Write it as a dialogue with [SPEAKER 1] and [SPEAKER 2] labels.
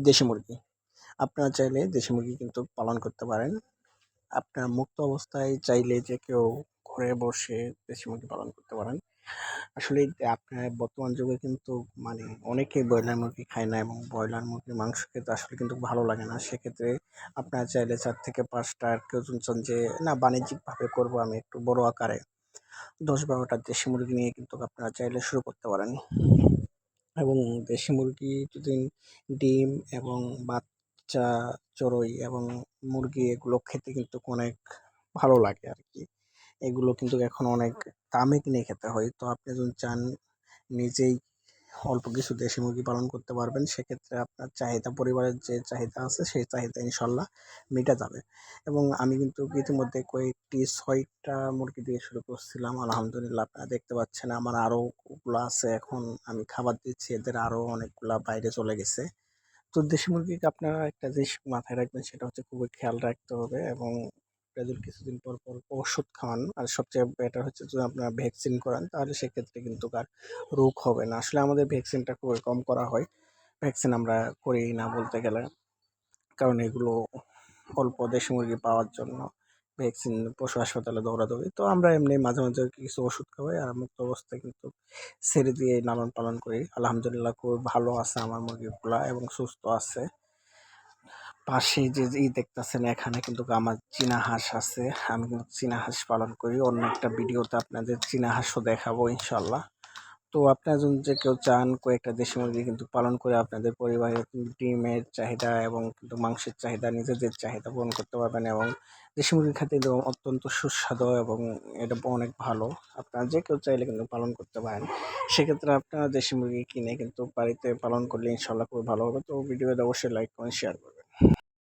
[SPEAKER 1] দেশি মুরগি। আপনারা চাইলে দেশি মুরগি কিন্তু পালন করতে পারেন। আপনার মুক্ত অবস্থায় চাইলে যে কেউ ঘরে বসে দেশি মুরগি পালন করতে পারেন। আসলে আপনার বর্তমান যুগে কিন্তু মানে অনেকেই ব্রয়লার মুরগি খায় না এবং ব্রয়লার মুরগির মাংস খেতে আসলে কিন্তু ভালো লাগে না। সেক্ষেত্রে আপনারা চাইলে চার থেকে পাঁচটা কেউ শুনছেন যে, না, বাণিজ্যিকভাবে করব আমি একটু বড় আকারে। দশ বারোটা দেশি মুরগি নিয়ে কিন্তু আপনারা চাইলে শুরু করতে পারেন। এবং দেশি মুরগি যদি ডিম এবং বাচ্চা চড়ুই এবং মুরগি এগুলো খেতে কিন্তু অনেক ভালো লাগে আর কি এগুলো কিন্তু এখন অনেক দামে কিনে খেতে হয়। তো আপনি যদি চান নিজেই অল্প কিছু দেশি মুরগি পালন করতে পারবেন, সেক্ষেত্রে আপনার চাহিদা, পরিবারের যে চাহিদা আছে সেই চাহিদা ইনশাল্লাহ মিটে যাবে। এবং আমি কিন্তু ইতিমধ্যে কয়েকটি ছয়টা মুরগি দিয়ে শুরু করছিলাম। আলহামদুলিল্লাহ, আপনারা দেখতে পাচ্ছেন আমার আরও ওগুলো আছে এখন আমি খাবার দিচ্ছি, এদের আরও অনেকগুলা বাইরে চলে গেছে। তো দেশি মুরগিকে আপনারা একটা জিনিস মাথায় রাখবেন, সেটা হচ্ছে খুবই খেয়াল রাখতে হবে এবং এদের কিছুদিন পর পর ওষুধ খাওয়ান। আর সবচেয়ে বেটার হচ্ছে যদি আপনারা ভ্যাকসিন করান, তাহলে সেক্ষেত্রে কিন্তু আর রোগ হবে না। আসলে আমাদের ভ্যাকসিনটা খুবই কম করা হয়। ভ্যাকসিন আমরা করি না বলতে গেলে। কারণ এগুলো অল্প দেশি মুরগি পাওয়ার জন্য। ভ্যাকসিন পশু হাসপাতালে দৌড়াদৌড়ি। তো আমরা এমনি মাঝে মাঝে কিছু ওষুধ খাওয়াই আর মুক্ত অবস্থায় কিন্তু ছেড়ে দিয়ে লালন পালন করি। আলহামদুলিল্লাহ খুব ভালো আছে আমার মুরগিগুলা এবং সুস্থ আছে। পাশে যে ই দেখতেছেন, এখানে কিন্তু আমার চীনা হাঁস আছে। আমি কিন্তু চীনা হাঁস পালন করি। অন্য একটা ভিডিওতে আপনাদের চীনা হাঁসও দেখাবো ইনশাল্লাহ। তো আপনারা যদি যে কেউ চান কয়েকটা দেশি মুরগি কিন্তু পালন করে আপনাদের পরিবারের ডিমের চাহিদা এবং কিন্তু মাংসের চাহিদা, নিজেদের চাহিদা পূরণ করতে পারবেন এবং দেশি মুরগি খেতে অত্যন্ত সুস্বাদু এবং এটা অনেক ভালো। আপনারা যে কেউ চাইলে কিন্তু পালন করতে পারেন। সেক্ষেত্রে আপনারা দেশি মুরগি কিনে কিন্তু বাড়িতে পালন করলে ইনশাল্লাহ খুবই ভালো হবে। তো ভিডিওতে অবশ্যই লাইক করেন শেয়ার করুন